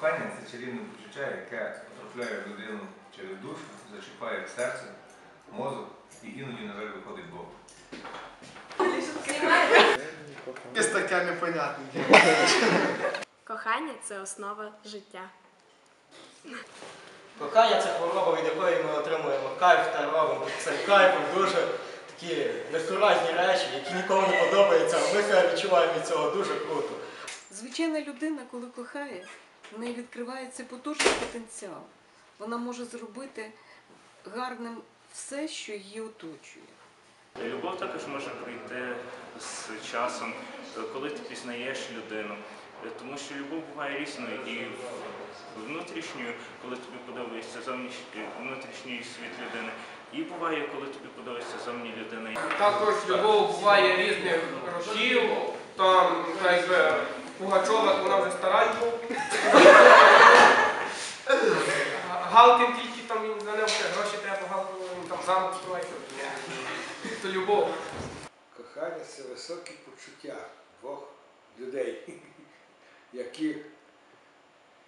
Кохання це чарівне почуття, яке потрапляє в людину через душу, зачіпає серце, мозок і іноді, на жаль, виходить Бог. Якесь таке непонятне. Кохання це основа життя. Кохання це хвороба, від якої ми отримуємо кайф та робимо цим кайфом дуже такі несуразні речі, які нікому не подобаються, а ми відчуваємо від цього дуже круто. Звичайна людина, коли кохає, в неї відкривається потужний потенціал. Вона може зробити гарним все, що її оточує. Любов також може прийти з часом, коли ти пізнаєш людину. Тому що любов буває різною і внутрішньою, коли тобі подобається зовнішній внутрішній світ людини, і буває, коли тобі подобається зовні людина. Також любов буває різних років. Там, якби Пугачова, вона вже старенька. Галкин тільки там він за нього гроші треба, Галкину він там замок строїть. То любов. Кохання це високі почуття двох людей, які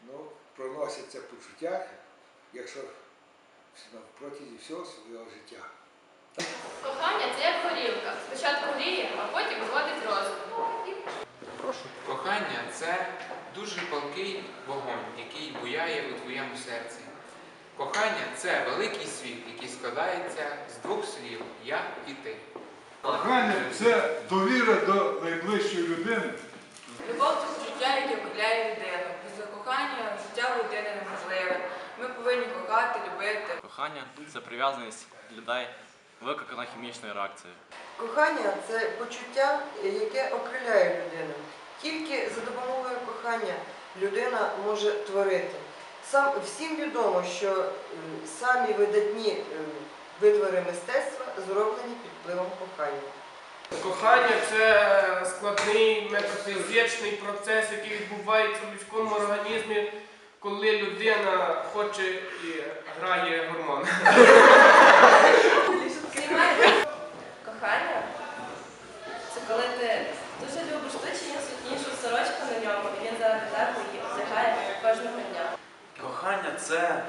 ну, проносять це почуття, якщо на протязі всього свого життя. Кохання це як горілка. Спочатку гріє, а потім вводить розум. Кохання це дуже палкий вогонь, який буяє у твоєму серці. Кохання це великий світ, який складається з двох слів я і ти. Кохання це довіра до найближчої людини. Любов це почуття, яке окупляє людину. Без кохання життя людини неможливе. Ми повинні кохати, любити. Кохання це прив'язаність людей, викликана хімічною реакцією. Кохання це почуття, яке окриляє людину. Тільки за допомогою кохання людина може творити. Сам всім відомо, що е, самі видатні е, витвори мистецтва зроблені під впливом кохання. Кохання це складний метафізичний процес, який відбувається в людському організмі, коли людина хоче і грає гормон. Кохання коли ти дуже любиш ту чи іншу сорочку на ньому, і він заради тебе її одягає кожного дня. Кохання це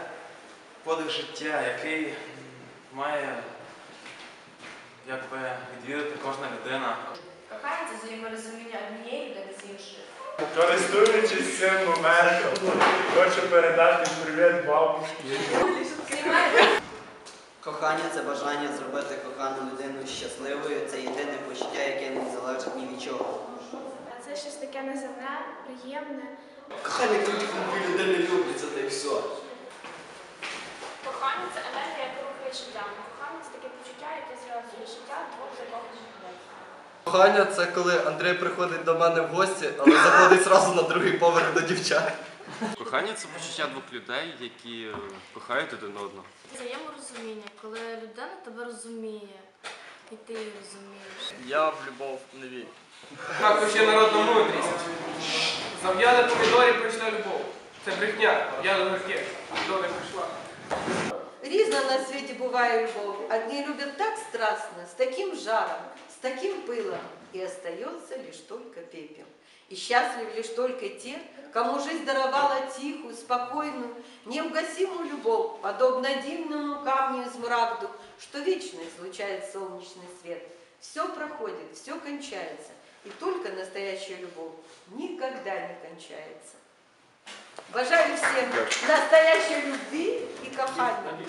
подих життя, який має якби відвідати кожна людина. Кохання це взаєморозуміння однієї людини з іншою. Користуючись цим моментом, хочу передати привіт бабушці. Кохання це бажання зробити кохану людину щасливою. Це єдине почуття, яке не залежить ні від чого. Це щось таке неземне, приємне. Кохання коли дві людини любляться, та й все. Кохання це енергія, яка рухає життям. Кохання це таке почуття, яке зв'язує життя двох закоханих людей. Кохання це коли Андрій приходить до мене в гості, але заходить зразу на другий поверх до дівчат. Кохання це почуття двох людей, які е, кохають один одного. Взаєморозуміння, коли людина тебе розуміє, і ти її розумієш. Я в любов не вірю. Також є народна мудрість. Зав'яли помідорі прийшла любов. Це брехня. Я огірки. Помідори прийшла. Різна на світі буває любов. Одні люблять так страстно, с таким жаром, с таким пылом, и остается лишь только пепел. И счастлив лишь только те, кому жизнь даровала тихую, спокойную, неугасимую любовь, подобно дивному камню из мрагду, что вечно излучает солнечный свет. Все проходит, все кончается, и только настоящая любовь никогда не кончается. Бажаю всем настоящей любви и кохания.